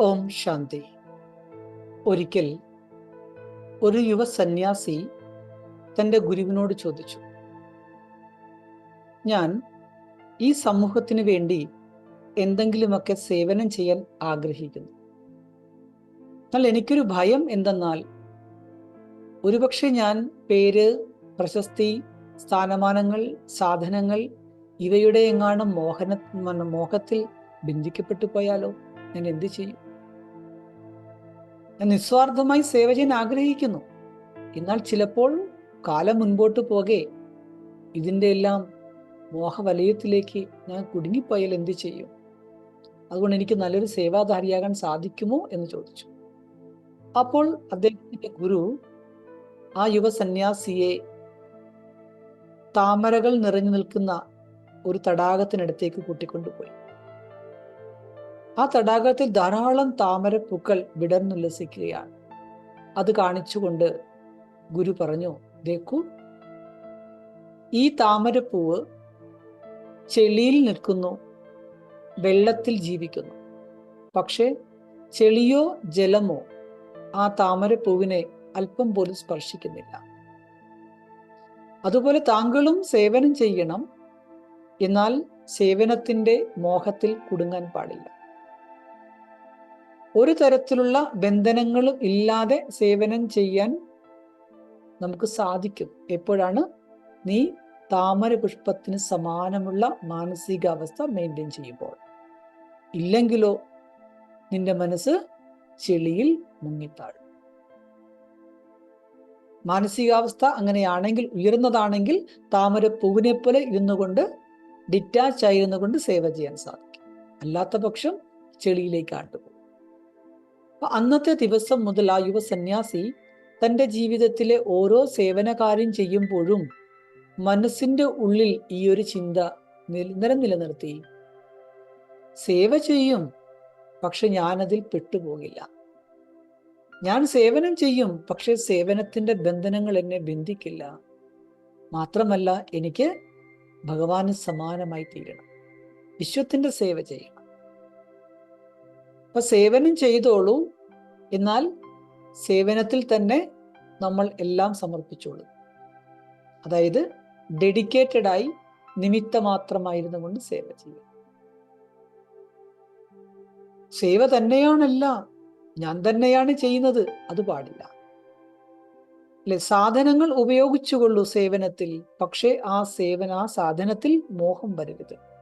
ഓം ശാന്തി. ഒരിക്കൽ ഒരു യുവ സന്യാസി തന്റെ ഗുരുവിനോട് ചോദിച്ചു ഞാൻ ഈ സമൂഹത്തിന് വേണ്ടി എന്തെങ്കിലുമൊക്കെ സേവനം ചെയ്യാൻ ആഗ്രഹിക്കുന്നു. എന്നാൽ എനിക്കൊരു ഭയം എന്തെന്നാൽ ഒരുപക്ഷെ ഞാൻ പേര് പ്രശസ്തി സ്ഥാനമാനങ്ങൾ സാധനങ്ങൾ ഇവയുടെ എങ്ങാനും മോഹന മോഹത്തിൽ ബന്ധിക്കപ്പെട്ടു പോയാലോ? ഞാൻ എന്ത് ചെയ്യും? ഞാൻ നിസ്വാർത്ഥമായി സേവ ചെയ്യാൻ ആഗ്രഹിക്കുന്നു. എന്നാൽ ചിലപ്പോൾ കാലം മുൻപോട്ട് പോകെ ഇതിന്റെ എല്ലാം മോഹവലയത്തിലേക്ക് ഞാൻ കുടുങ്ങിപ്പോയാൽ എന്ത് ചെയ്യും? അതുകൊണ്ട് എനിക്ക് നല്ലൊരു സേവാധാരിയാകാൻ സാധിക്കുമോ എന്ന് ചോദിച്ചു. അപ്പോൾ അദ്ദേഹത്തിന്റെ ഗുരു ആ യുവ സന്യാസിയെ താമരകൾ നിറഞ്ഞു നിൽക്കുന്ന ഒരു തടാകത്തിനടുത്തേക്ക് കൂട്ടിക്കൊണ്ടുപോയി. ആ തടാകത്തിൽ ധാരാളം താമരപ്പൂക്കൾ വിടർന്നുല്ലസിക്കുകയാണ് അത് കാണിച്ചുകൊണ്ട് ഗുരു പറഞ്ഞു ദേക്കു ഈ താമരപ്പൂവ് ചെളിയിൽ നിൽക്കുന്നു വെള്ളത്തിൽ ജീവിക്കുന്നു. പക്ഷേ ചെളിയോ ജലമോ ആ താമരപ്പൂവിനെ അല്പം പോലും സ്പർശിക്കുന്നില്ല. അതുപോലെ താങ്കളും സേവനം ചെയ്യണം. എന്നാൽ സേവനത്തിന്റെ മോഹത്തിൽ കുടുങ്ങാൻ പാടില്ല. ഒരു തരത്തിലുള്ള ബന്ധനങ്ങളും ഇല്ലാതെ സേവനം ചെയ്യാൻ നമുക്ക് സാധിക്കും. എപ്പോഴാണ്? നീ താമര പുഷ്പത്തിന് സമാനമുള്ള മാനസികാവസ്ഥ മെയിന്റെയിൻ ചെയ്യുമ്പോൾ. ഇല്ലെങ്കിലോ നിന്റെ മനസ്സ് ചെളിയിൽ മുങ്ങിത്താഴും. മാനസികാവസ്ഥ അങ്ങനെയാണെങ്കിൽ ഉയർന്നതാണെങ്കിൽ താമര പൂവിനെ പോലെ ഇരുന്നു കൊണ്ട് ഡിറ്റാച്ച് ആയിരുന്നു കൊണ്ട് സേവ ചെയ്യാൻ സാധിക്കും. അല്ലാത്ത പക്ഷം ചെളിയിലേക്ക് ആട്ടുപോകും. അപ്പൊ അന്നത്തെ ദിവസം മുതൽ ആ യുവ സന്യാസി തന്റെ ജീവിതത്തിലെ ഓരോ സേവനകാര്യം ചെയ്യുമ്പോഴും മനസ്സിന്റെ ഉള്ളിൽ ഈ ഒരു ചിന്ത നിരന്തരം നിലനിർത്തി. സേവ ചെയ്യും പക്ഷെ ഞാനതിൽ പെട്ടുപോകില്ല. ഞാൻ സേവനം ചെയ്യും പക്ഷെ സേവനത്തിന്റെ ബന്ധനങ്ങൾ എന്നെ ബന്ധിക്കില്ല. മാത്രമല്ല എനിക്ക് ഭഗവാന് സമാനമായി തീരണം. വിശ്വത്തിന്റെ സേവ ചെയ്യണം. അപ്പൊ സേവനം ചെയ്തോളൂ. എന്നാൽ സേവനത്തിൽ തന്നെ നമ്മൾ എല്ലാം സമർപ്പിച്ചോളൂ. അതായത് ഡെഡിക്കേറ്റഡ് ആയി നിമിത്തമാത്രമായിരുന്നു കൊണ്ട് സേവ ചെയ്യുക. സേവ തന്നെയാണല്ല ഞാൻ തന്നെയാണ് ചെയ്യുന്നത് അത് പാടില്ല. അല്ലെ? സാധനങ്ങൾ ഉപയോഗിച്ചുകൊള്ളൂ സേവനത്തിൽ പക്ഷേ ആ സേവന ആ സാധനത്തിൽ മോഹം വരരുത്.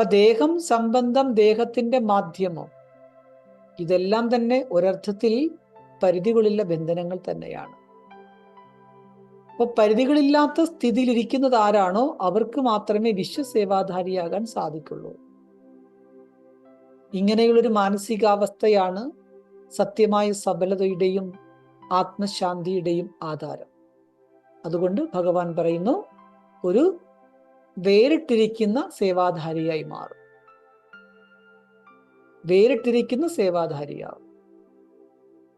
അപ്പൊ ദേഹം സംബന്ധം ദേഹത്തിന്റെ മാധ്യമം. ഇതെല്ലാം തന്നെ ഒരർത്ഥത്തിൽ പരിധികളുള്ള ബന്ധനങ്ങൾ തന്നെയാണ്. അപ്പൊ പരിധികളില്ലാത്ത സ്ഥിതിയിലിരിക്കുന്നത് ആരാണോ അവർക്ക് മാത്രമേ വിശ്വസേവാധാരിയാകാൻ സാധിക്കുള്ളൂ. ഇങ്ങനെയുള്ളൊരു മാനസികാവസ്ഥയാണ് സത്യമായ സബലതയുടെയും ആത്മശാന്തിയുടെയും ആധാരം. അതുകൊണ്ട് ഭഗവാൻ പറയുന്നു ഒരു വേറിട്ടിരിക്കുന്ന സേവാധാരിയായി മാറും. വേറിട്ടിരിക്കുന്ന സേവാധാരിയാവും.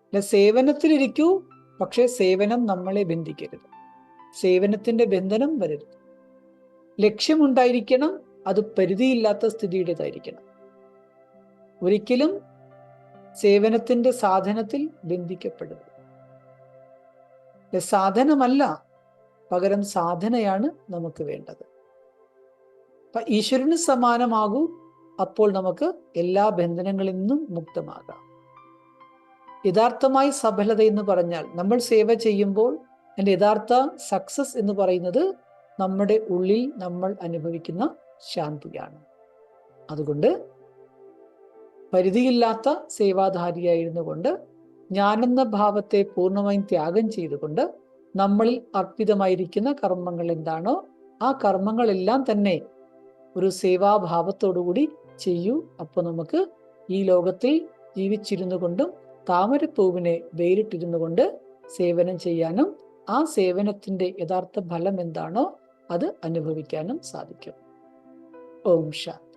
അല്ല സേവനത്തിലിരിക്കൂ പക്ഷേ സേവനം നമ്മളെ ബന്ധിക്കരുത്. സേവനത്തിന്റെ ബന്ധനം വരരുത്. ലക്ഷ്യമുണ്ടായിരിക്കണം അത് പരിധിയില്ലാത്ത സ്ഥിതിയുടേതായിരിക്കണം. ഒരിക്കലും സേവനത്തിന്റെ സാധനത്തിൽ ബന്ധിക്കപ്പെടരുത്. സാധനമല്ല പകരം സാധനയാണ് നമുക്ക് വേണ്ടത്. അപ്പൊ ഈശ്വരന് സമാനമാകൂ. അപ്പോൾ നമുക്ക് എല്ലാ ബന്ധനങ്ങളിൽ നിന്നും മുക്തമാകാം. യഥാർത്ഥമായി സഫലത എന്ന് പറഞ്ഞാൽ നമ്മൾ സേവ ചെയ്യുമ്പോൾ അതിന്റെ യഥാർത്ഥ സക്സസ് എന്ന് പറയുന്നത് നമ്മുടെ ഉള്ളിൽ നമ്മൾ അനുഭവിക്കുന്ന ശാന്തിയാണ്. അതുകൊണ്ട് പരിധിയില്ലാത്ത സേവാധാരിയായിരുന്നു കൊണ്ട് ഞാനെന്ന ഭാവത്തെ പൂർണമായും ത്യാഗം ചെയ്തുകൊണ്ട് നമ്മളിൽ അർപ്പിതമായിരിക്കുന്ന കർമ്മങ്ങൾ എന്താണോ ആ കർമ്മങ്ങളെല്ലാം തന്നെ ഒരു സേവാഭാവത്തോടുകൂടി ചെയ്യൂ. അപ്പോൾ നമുക്ക് ഈ ലോകത്തിൽ ജീവിച്ചിരുന്നു കൊണ്ടും താമരപ്പൂവിനെ വേറിട്ടിരുന്നു കൊണ്ട് സേവനം ചെയ്യാനും ആ സേവനത്തിന്റെ യഥാർത്ഥ ഫലം എന്താണോ അത് അനുഭവിക്കാനും സാധിക്കും. ഓം ശാന്തി.